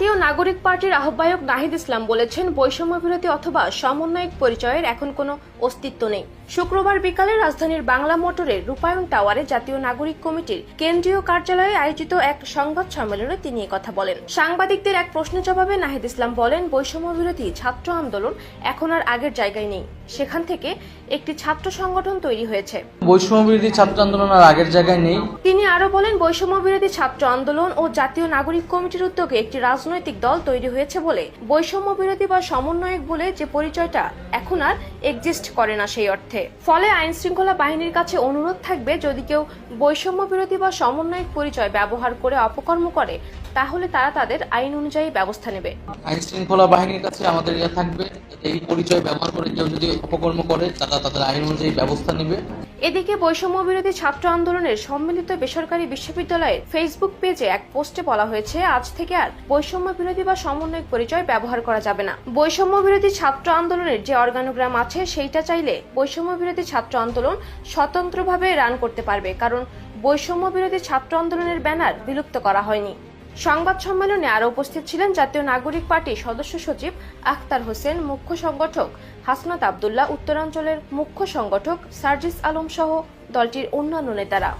জাতীয় নাগরিক পার্টির আহ্বায়ক নাহিদ ইসলাম বলেছেন বৈষম্য বিরোধী অথবা সমন্বয়ক পরিচয়ের এখন কোনো অস্তিত্ব নেই। শুক্রবার বিকালে রাজধানীর বাংলা মোটরের রূপায়ণ টাওয়ারে জাতীয় নাগরিক কমিটির কেন্দ্রীয় কার্যালয়ে আয়োজিত এক সংবাদ সম্মেলনে তিনি কথা বলেন। সাংবাদিকদের এক প্রশ্নের জবাবে নাহিদ ইসলাম বলেন বৈষম্য বিরোধী ছাত্র আন্দোলন এখন আর আগের জায়গায় নেই। সেখান থেকে একটি ছাত্র সংগঠন তৈরি হয়েছে। বৈষম্য বিরোধী ছাত্র আন্দোলন আর আগের জায়গায় নেই। তিনি আরও বলেন বৈষম্য বিরোধী ছাত্র আন্দোলন ও জাতীয় নাগরিক কমিটির উদ্যোগে একটি রাজনৈতিক দল তৈরি হয়েছে বলে, বৈষম্য বিরোধী বা সমন্বয়ক বলে যে পরিচয়টা এখন আর এক্সিস্ট করে না সেই অর্থে। ফলে আইন শৃঙ্খলা বাহিনীর কাছে অনুরোধ থাকবে, যদি কেউ বৈষম্য বিরোধী বা সমন্বয়ক পরিচয় ব্যবহার করে অপকর্ম করে, তাহলে তারা তাদের আইন অনুযায়ী ব্যবস্থা নেবে। আইন শৃঙ্খলা বাহিনীর কাছে আমাদের ইয়ে থাকবে, এই পরিচয় ব্যবহার করে কেউ যদি অপকর্ম করে, তারা তাদের আইন অনুযায়ী ব্যবস্থা নেবে। এদিকে বৈষম্য বিরোধী ছাত্র আন্দোলনের সম্মিলিত বেসরকারি বিশ্ববিদ্যালয়ের ফেসবুক পেজে এক পোস্টে বলা হয়েছে, আজ থেকে আর বৈষম্য বিরোধী বা সমন্বয়ক পরিচয় ব্যবহার করা যাবে না। বৈষম্য বিরোধী ছাত্র আন্দোলনের যে অর্গানোগ্রাম আছে, সেইটা চাইলে বৈষম্য বিরোধী ছাত্র আন্দোলন স্বতন্ত্রভাবে রান করতে পারবে, কারণ বৈষম্য বিরোধী ছাত্র আন্দোলনের ব্যানার বিলুপ্ত করা হয়নি। সংবাদ সম্মেলনে আরও উপস্থিত ছিলেন জাতীয় নাগরিক পার্টির সদস্য সচিব আখতার হোসেন, মুখ্য সংগঠক হাসনাত আবদুল্লাহ, উত্তরাঞ্চলের মুখ্য সংগঠক সার্জিস আলম সহ দলটির অন্যান্য নেতারা।